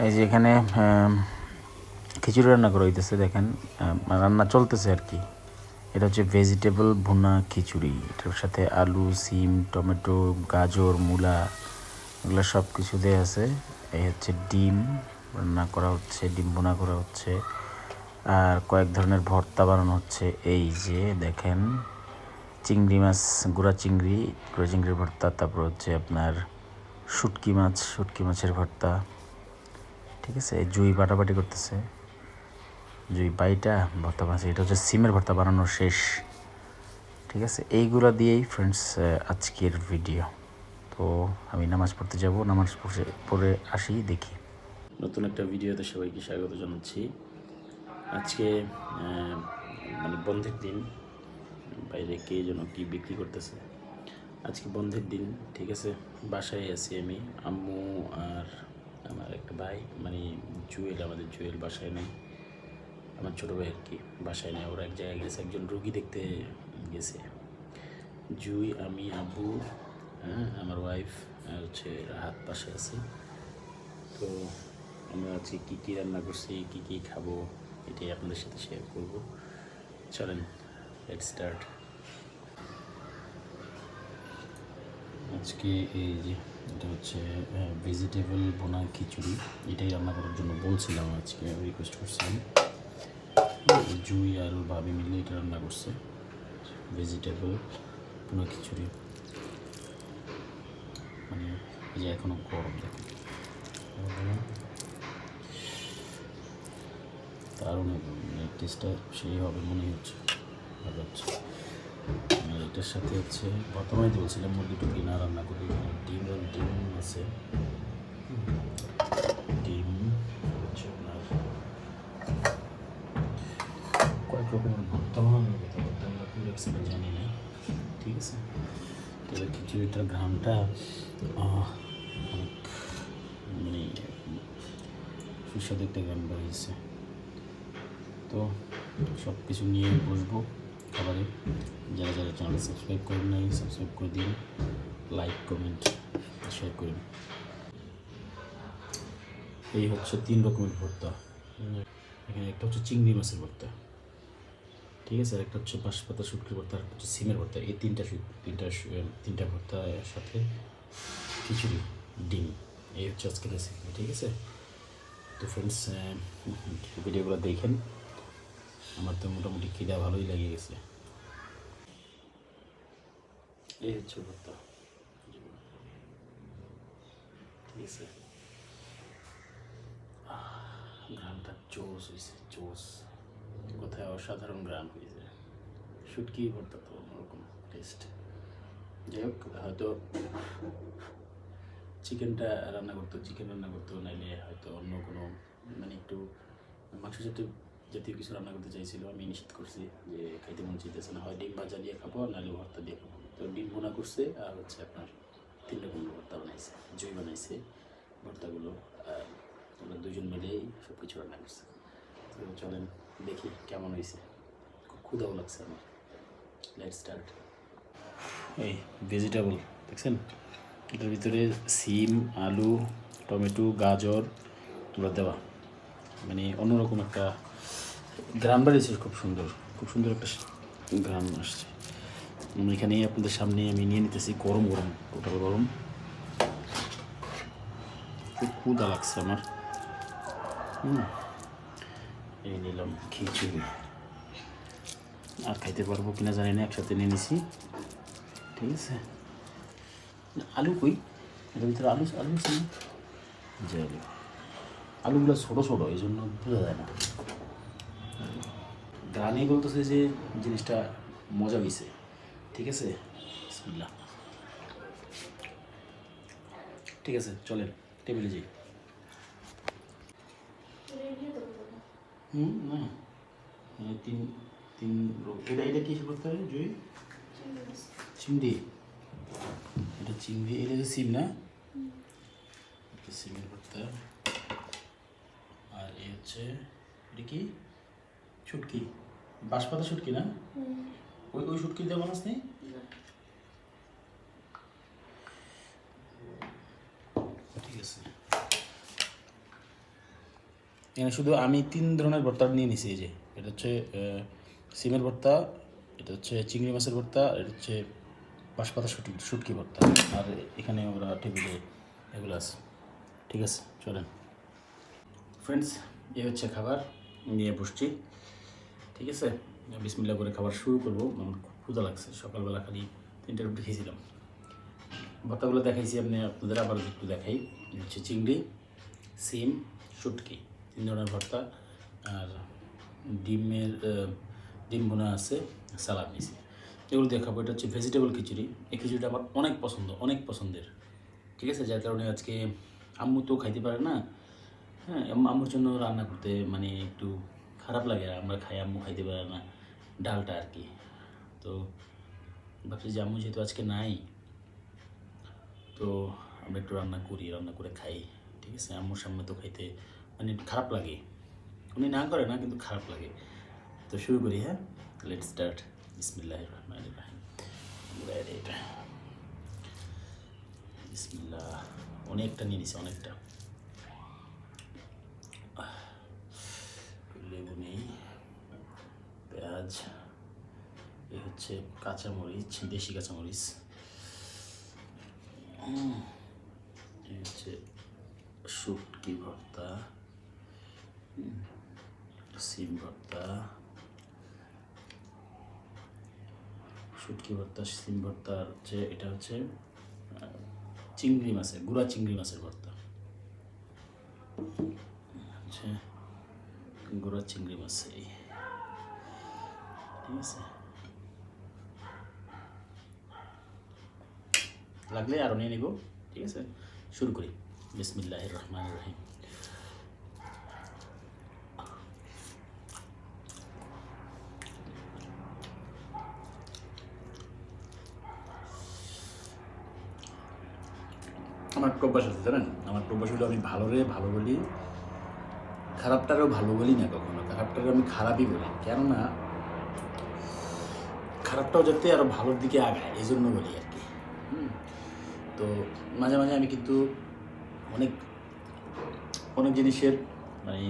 এই যে এখানে খিচুড়ি রান্না করা হইতেছে, দেখেন রান্না চলতেছে আর কি। এটা হচ্ছে ভেজিটেবল ভুনা খিচুড়ি। এটার সাথে আলু, সিম, টমেটো, গাজর, মূলা, এগুলো সব কিছু দেওয়া আছে। এই হচ্ছে ডিম রান্না করা হচ্ছে, ডিম ভুনা করা হচ্ছে। আর কয়েক ধরনের ভর্তা বানানো হচ্ছে। এই যে দেখেন, চিংড়ি মাছ, গুঁড়া চিংড়ি, গুঁড়া চিংড়ির ভর্তা, তারপর হচ্ছে আপনার শুটকি মাছ, শুটকি মাছের ভর্তা। ঠিক আছে জুই বাটাবাটি করতেছে। জুই বাইটা ভর্তা বানাচ্ছে এটা হচ্ছে সিমের ভর্তা বানানো শেষ। ঠিক আছে, এইগুলো দিয়েই ফ্রেন্ডস আজকের ভিডিও তো আমি নামাজ পড়তে যাব, নামাজ পড়ে পড়ে আসি, দেখি। নতুন একটা ভিডিওতে সবাইকে স্বাগত জানাচ্ছি। আজকে মানে বন্ধের দিন, বাইরে কে যেন কী বিক্রি করতেছে। আজকে বন্ধের দিন, ঠিক আছে, বাসায় আছি আমি, আম্মু আর আমার একটা ভাই মানে জুয়েল, আমাদের জুয়েল বাসায় নেই। আমার ছোটো ভাই আর কি, বাসায় নেই। ওরা এক জায়গায় গেছে, একজন রুগী দেখতে গেছে। জুই, আমি, আব্বু হ্যাঁ আমার ওয়াইফ হচ্ছে হাত পাশে আছে। তো আমরা আজকে কী কী রান্না করছি, কী কী খাব, এটাই আপনাদের সাথে শেয়ার করব। চলেন লেট স্টার্ট আজকে এই যে এটা হচ্ছে ভেজিটেবল বোনা খিচুড়ি। এটাই রান্না করার জন্য বলছিলাম আজকে রিকোয়েস্ট করছিলাম। জুই আর ভাবি মিলে এটা রান্না করছে ভেজিটেবল বোনা খিচুড়ি। মানে যে এখনও গরম, দেখেন। মানে টেস্টটা সেই হবে মনে হচ্ছে, ভালো হচ্ছে এটার সাথে হচ্ছে প্রথমেই বলছিলাম মুরগি টুকি না রান্না করি। ডিম ডিম আছে। ডিম হচ্ছে আপনার কয়েক রকমের ভর্তা বানানোর খুব এক্সপে জানি না। ঠিক আছে? তবে খিচুড়িটার ঘ্রামটা আহ, অনেক মানে সুস্বাদু একটা গান বেরিয়েছে। তো সব কিছু নিয়ে বসবো। খাবারে। যারা যারা চ্যানেল সাবস্ক্রাইব করেন নাই সাবস্ক্রাইব করে দিন লাইক কমেন্ট শেয়ার করুন। এই হচ্ছে তিন রকমের ভর্তা। এখানে একটা হচ্ছে চিংড়ি মাছের ভর্তা। ঠিক আছে, আর একটা হচ্ছে বাঁশপাতা শুটকির ভর্তা, আর হচ্ছে সিমের ভর্তা। এই তিনটা তিনটা তিনটা ভর্তা সাথে খিচুড়ি, ডিম। এই হচ্ছে আজকের রেসিপি ঠিক আছে? তো ফ্রেন্ডস ভিডিওগুলো দেখেন। আমার তো মোটামুটি খিদা ভালোই লেগে গেছে। এই হচ্ছে ভর্তা গ্রামটা জোস হয়েছে জোস কোথায় অসাধারণ গ্রাম হয়েছে। শুটকি ভর্তা তো অন্যরকম টেস্ট যাই হোক, হয়তো চিকেনটা রান্না করতো, চিকেন রান্না করতো, নাইলে হয়তো অন্য কোনো মানে একটু মাংস জাতীয় জাতীয় কিছু রান্না করতে চাইছিল, আমি নিষেধ করছি যে খাইতে মন চাইতেছে না। হয় ডিম ভাজা দিয়ে খাব, নাহলে ভর্তা দিয়ে খাব। তো ডিম বোনা করছে আর হচ্ছে আপনার তিন রকম ভর্তা বানাইছে, জই বানাইছে ভর্তাগুলো, আর আমরা দুজন মিলেই সব কিছু রান্না করছে। তো চলেন দেখি কেমন হয়েছে। খুব ক্ষুদাও লাগছে আমার। লেট স্টার্ট এই ভেজিটেবল দেখছেন? এটার ভিতরে সিম, আলু, টমেটো, গাজর এগুলো দেওয়া মানে অন্যরকম একটা গ্রাম বাড়িয়েছে খুব সুন্দর। খুব সুন্দর একটা গ্রাম আসছে। এখানে আপনাদের সামনে আমি নিয়ে নিতেছি গরম গরম টোটাল গরম। খুব ক্ষুদা লাগছে আমার। হুম। এই নিলাম খিচুড়ি। আর খাইতে পারব কিনা জানি না, একসাথে নিয়ে নিছি। ঠিক আছে? আলু কই? এটার ভিতরে আলু আলু আছে না? যে আলু আলুগুলো ছোটো ছোটো, এই জন্য বোঝা যায় না। গানেই বলতেছে যে জিনিসটা মজা হয়েছে ঠিক আছে? বিসমিল্লাহ। ঠিক আছে, চলেন, টেবিলে যাই। হুম, না। তিন তিন এটা এটা কি করতে হবে, জুই? চিংড়ি এটা চিংড়ি এটা যে সিম না? সিমের ভর্তা আর এই হচ্ছে, এটা কি? শুটকি। বাঁশপাতা শুটকি না? ওই ওই শুটকি দিয়ে বানাস নেই ঠিক আছে। এখানে শুধু আমি তিন ধরনের ভর্তা নিয়ে নিছি এই যে। এটা হচ্ছে সিমের ভর্তা এটা হচ্ছে চিংড়ি মাছের ভর্তা আর এটা হচ্ছে বাঁশপাতা শুটকি শুটকি ভর্তা। আর এখানে আমরা টেবিলে এগুলো আছে। ঠিক আছে চলেন। ফ্রেন্ডস এই হচ্ছে খাবার। নিয়ে বসছি। ঠিক আছে? বিসমিল্লা করে খাবার শুরু করব। আমার খুব ক্ষুধা লাগছে। সকালবেলা খালি তিনটে রুটি খেয়েছিলাম। ভর্তাগুলো দেখাইছি আপনি, আপনাদের আবার একটু দেখাই। হচ্ছে চিংড়ি, সিম, শুটকি। তিন ধরনের ভর্তা। আর ডিমের ডিম বোনা আছে, সালাদ নিছি এগুলো দেখাবো। এটা হচ্ছে ভেজিটেবল খিচুড়ি। এই খিচুড়িটা আমার অনেক পছন্দ, অনেক পছন্দের। ঠিক আছে? যার কারণে আজকে আম্মু তো খাইতে পারে না। হ্যাঁ আম্মুর জন্য রান্না করতে মানে একটু খারাপ লাগে আর আমরা খাই, আম্মু খাইতে পারে না, ডালটা আর কি। তো ভাবছি যে আম্মু যেহেতু আজকে নাই, তো আমরা একটু রান্না করি, রান্না করে খাই, ঠিক আছে? আম্মুর সামনে তো খাইতে মানে খারাপ লাগে। উনি না করে না, কিন্তু খারাপ লাগে। তো শুরু করি হ্যাঁ? লেট স্টার্ট বিসমিল্লাহ রহমান রাহিম। বিসমিল্লাহ, অনেকটা নিয়ে নিছে, অনেকটা আহ, লেবু নেই পেঁয়াজ এই হচ্ছে কাঁচামরিচ দেশি কাঁচামরিচ হচ্ছে শুটকি ভর্তা সিম ভর্তা। শুটকি ভর্তা, সিম ভর্তা হচ্ছে, এটা হচ্ছে চিংড়ি মাছের, গুড়া চিংড়ি মাছের ভর্তা। হচ্ছে গুড়া চিংড়ি মাছ, এই। ঠিক আছে? লাগলে আরও নিয়ে নিব। ঠিক আছে? শুরু করি। বিসমিল্লাহ রহমান রহিম। আমার অভ্যাস আছে, জানেন? আমার অভ্যাস হলো আমি ভালোরে ভালো বলি। খারাপটারও ভালো বলি না কখনো। খারাপটারও আমি খারাপই বলি। কেননা, খারাপটাও যাতে আরও ভালোর দিকে আগায় এই জন্য বলি আর কি। হুম। তো মাঝে মাঝে আমি কিন্তু অনেক অনেক জিনিসের মানে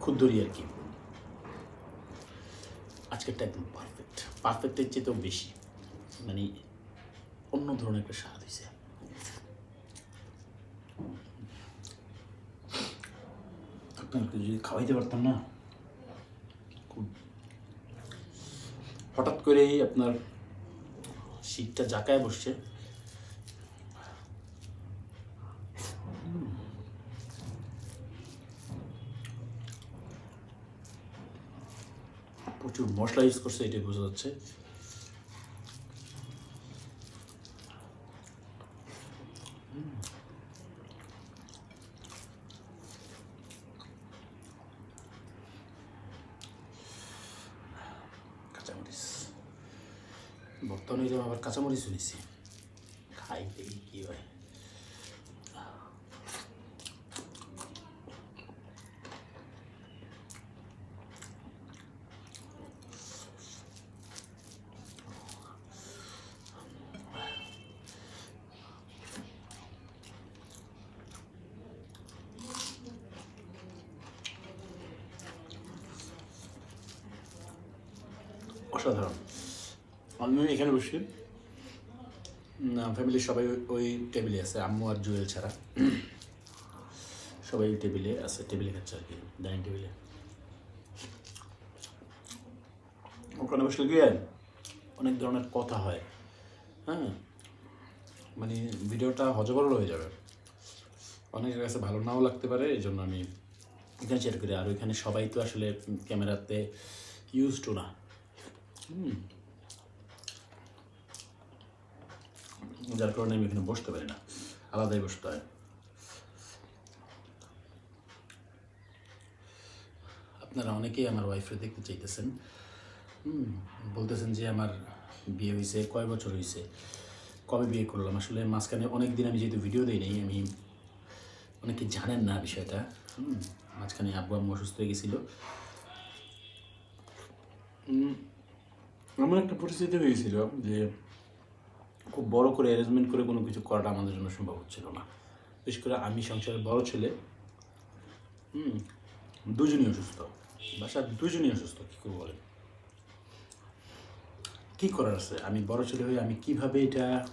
খুদ ধরি আর কি। আজকেরটা একদম পারফেক্ট পারফেক্টের চেয়েতেও বেশি। মানে অন্য ধরনের একটা স্বাদ হয়েছে আপনাকে যদি খাওয়াইতে পারতাম না? খুব। হঠাৎ করেই আপনার শীতটা জাকায় বসছে। মশলা ইউজ করছে, এটাই বোঝা যাচ্ছে। কাঁচামরিচ। বর্তমানে আবার কাঁচামরিচ শুনেছি খাই দেখি কি হয়। অসাধারণ। আমি এখানে বসি। ফ্যামিলির সবাই ওই- ওই টেবিলে আছে, আম্মু আর জুয়েল ছাড়া। সবাই ওই টেবিলে আছে টেবিলে খাচ্ছে আর কি ডাইনিং টেবিলে ওখানে বসলে গিয়ে অনেক ধরনের কথা হয়। হ্যাঁ? মানে ভিডিওটা হজবরল হয়ে যাবে। অনেকের কাছে ভালো নাও লাগতে পারে, এই জন্য আমি এখানে শেয়ার করি। আর ওইখানে সবাই তো আসলে ক্যামেরাতে ইউজ টু না। যার কারণে আমি এখানে বসতে পারি না। আলাদাই বসতে হয়। আপনারা অনেকেই আমার ওয়াইফরে দেখতে চাইতেছেন। বলতেছেন যে আমার বিয়ে হয়েছে কয় বছর হয়েছে কবে বিয়ে করলাম? আসলে মাঝখানে অনেক দিন আমি যেহেতু ভিডিও দিই নাই, আমি অনেকে জানেন না বিষয়টা। মাঝখানে আব্বু আম্মু অসুস্থ হয়ে গেছিল। এমন একটা পরিস্থিতি হয়েছিল যে খুব বড় করে অ্যারেঞ্জমেন্ট করে কোনো কিছু করাটা আমাদের জন্য সম্ভব হচ্ছিল না। বিশেষ করে আমি সংসারের বড় ছেলে, হুম, দুজনই অসুস্থ। বাসার দুজনই অসুস্থ, কী করব বলেন? কী করার আছে? আমি বড় ছেলে হয়ে আমি কীভাবে এটা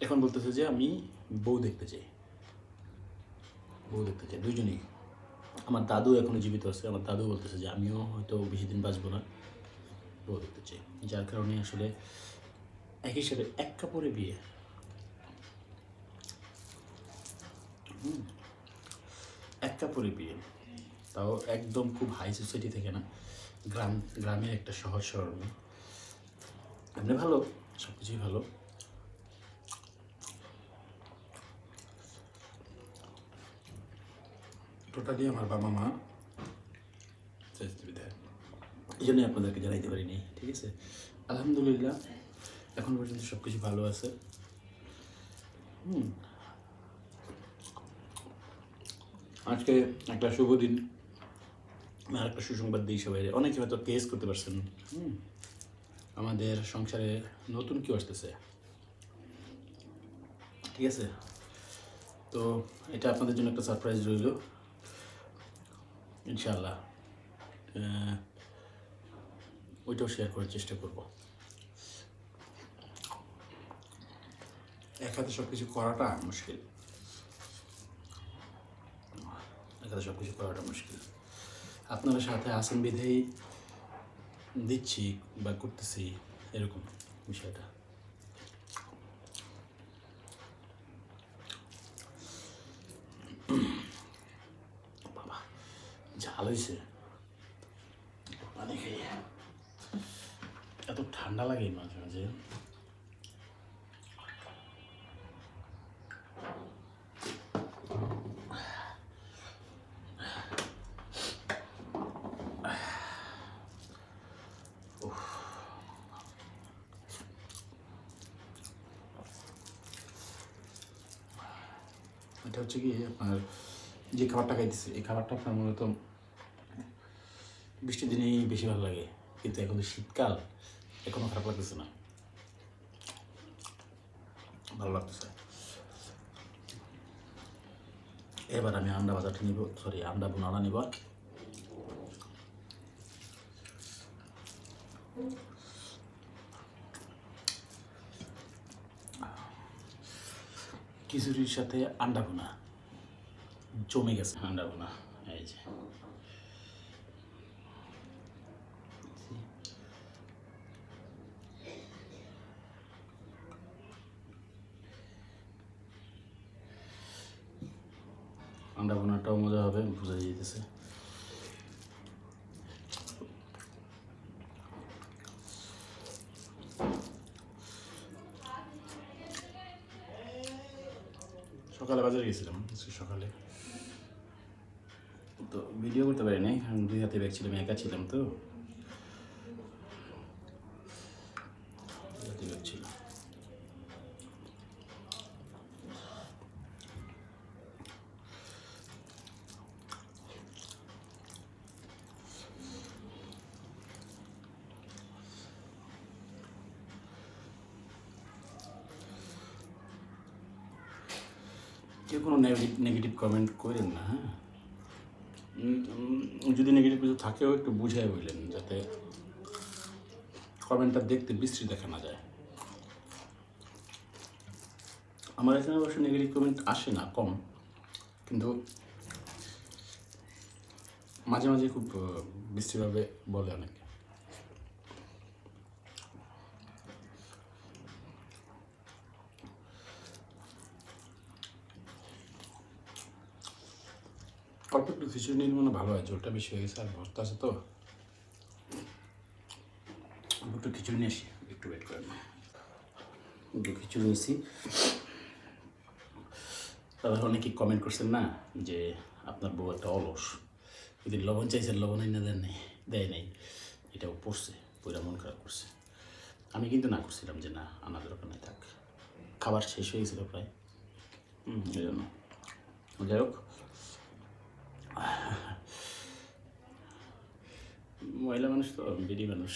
এখন বলতেছে যে আমি বউ দেখতে চাই। বউ দেখতে চাই, দুজনেই। আমার দাদু এখনও জীবিত আছে, আমার দাদু বলতেছে যে আমিও হয়তো বেশি দিন বাঁচবো না। বউ দেখতে চাই। যার কারণে আসলে এক হিসাবে এক কাপড়ে বিয়ে। এক কাপড়ে বিয়ে। তাও একদম খুব হাই সোসাইটি থেকে না। গ্রাম, গ্রামের একটা সহজ সরল। এমনি ভালো সব কিছুই ভালো। টোটালি আমার বাবা মা। স্বাস্থ্যবিধায় এই জন্যই আপনাদেরকে জানাইতে পারিনি, ঠিক আছে? আলহামদুলিল্লাহ, এখন পর্যন্ত সব কিছু ভালো আছে। হুম। আজকে একটা শুভ দিন একটা সুসংবাদ দিই সবাই। অনেকে হয়তো কেস করতে পারছেন, হুম। আমাদের সংসারে নতুন কেউ আসতেছে, ঠিক আছে? তো এটা আপনাদের জন্য একটা সারপ্রাইজ রইল, ইনশাআল্লাহ। ওইটাও শেয়ার করার চেষ্টা করব। এক হাতে সব কিছু করাটা মুশকিল। এক হাতে সব কিছু করাটা মুশকিল। আপনারা সাথে আসেন বিধেই দিচ্ছি বা করতেছি এরকম বিষয়টা। বাবা ঝাল হয়েছে পানি খেয়ে এত ঠান্ডা লাগে মাঝে মাঝে এটা হচ্ছে কি আপনার যে খাবারটা খাইতেছে, এই খাবারটা আপনার মূলত বৃষ্টির দিনেই বেশি ভালো লাগে। কিন্তু এখন শীতকাল, এখনও খারাপ লাগতেছে না। ভালো লাগতেছে। এবার আমি আন্ডা বাজারটা নিব সরি আন্ডা বোনাটা নিব। খিচুড়ির সাথে আন্ডা ভুনা। জমে গেছে। আন্ডা ভুনা, এই যে। আন্ডা ভুনাটাও মজা হবে বুঝা যেতেছে সকালে বাজারে গেছিলাম আজকে সকালে তো ভিডিও করতে পারি নাই ছিলাম একা ছিলাম তো কেউ কোনো নেগেটিভ কমেন্ট করেন না হ্যাঁ? যদি নেগেটিভ কিছু থাকেও একটু বুঝাই বললেন যাতে কমেন্টটা দেখতে বিশ্রী দেখা না যায়। আমার এখানে অবশ্য নেগেটিভ কমেন্ট আসে না, কম। কিন্তু মাঝে মাঝে খুব বিশ্রীভাবে বলে অনেকে অল্প একটু খিচুড়ি মনে ভালো হয়, ঝোলটা বেশি হয়ে গেছে আর ভর্তা আছে তো। একটু খিচুড়ি নিয়ে আসি, একটু ওয়েট করেন। একটু খিচুড়ি নিয়েছি তারপর অনেকে কমেন্ট করছেন না যে আপনার বউ একটা অলস। যদি লবণ চাইছেন, লবণ না দেন নাই, দেয় নাই, এটাও পড়ছে পুরা মন খারাপ করছে। আমি কিন্তু না করছিলাম যে না আনা দরকার নাই থাক। খাবার শেষ হয়ে গেছিল প্রায়। হুম, এই জন্য। যাই হোক। মহিলা মানুষ তো বিডি মানুষ।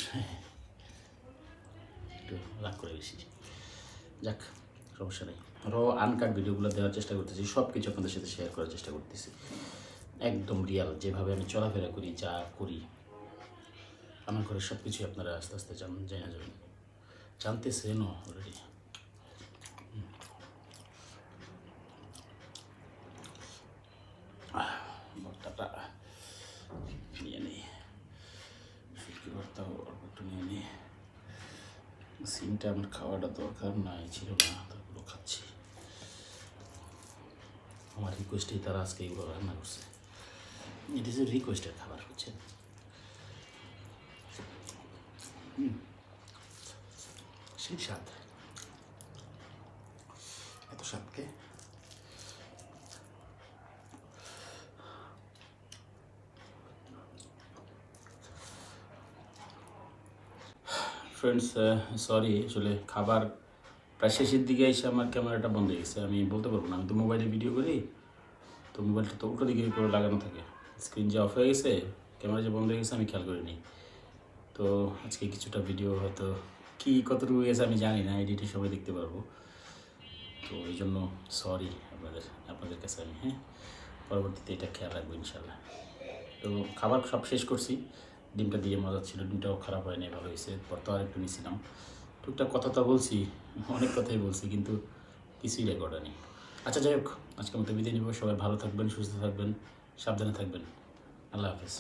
একটু রাগ করে বেশি। যাক, সমস্যা নেই। আরও আনকাট ভিডিওগুলো দেওয়ার চেষ্টা করতেছি সব কিছু আপনাদের সাথে শেয়ার করার চেষ্টা করতেছি। একদম রিয়াল যেভাবে আমি চলাফেরা করি, যা করি, আমার ঘরের সব কিছুই আপনারা আস্তে আস্তে জান জানা যাবেন। জানতেছেনও অলরেডি ভর্তাটা নিয়ে নিই শুটকি ভর্তা অল্প একটু নিয়ে নিই সিমটা আমার খাওয়াটা দরকার নাই ছিল না, তারপরে খাচ্ছি। আমার রিকোয়েস্টেই তারা আজকে এগুলো রান্না করছে। ইট ইজ এ রিকোয়েস্টের খাবার হচ্ছে সেই স্বাদ। এত স্বাদকে ফ্রেন্ডস সরি uh, আসলে খাবার প্রায় শেষের দিকে এসে আমার ক্যামেরাটা বন্ধ হয়ে গেছে। আমি বলতে পারব না আমি তো মোবাইলে ভিডিও করি তো মোবাইলটা তো উল্টো দিকে করে লাগানো থাকে। স্ক্রিন যে অফ হয়ে গেছে ক্যামেরা যে বন্ধ হয়ে গেছে আমি খেয়াল করিনি। তো আজকে কিছুটা ভিডিও হয়তো কী কতটুকু গেছে আমি জানি না এডিটে সবাই দেখতে পারব। তো এই জন্য সরি আপনাদের আপনাদের কাছে আমি হ্যাঁ? পরবর্তীতে এটা খেয়াল রাখব ইনশাল্লাহ তো খাবার সব শেষ করছি। ডিমটা দিয়ে মজা ছিল, ডিমটাও খারাপ হয়নি, ভালো হয়েছে। তো আরেকটু নিয়েছিলাম টুকটাক কথা তো বলছি, অনেক কথাই বলছি, কিন্তু কিছুই রেকর্ড হয়নি। আচ্ছা যাই হোক আজকে মতো বিদায় নিব। সবাই ভালো থাকবেন, সুস্থ থাকবেন, সাবধানে থাকবেন। আল্লাহ হাফেজ।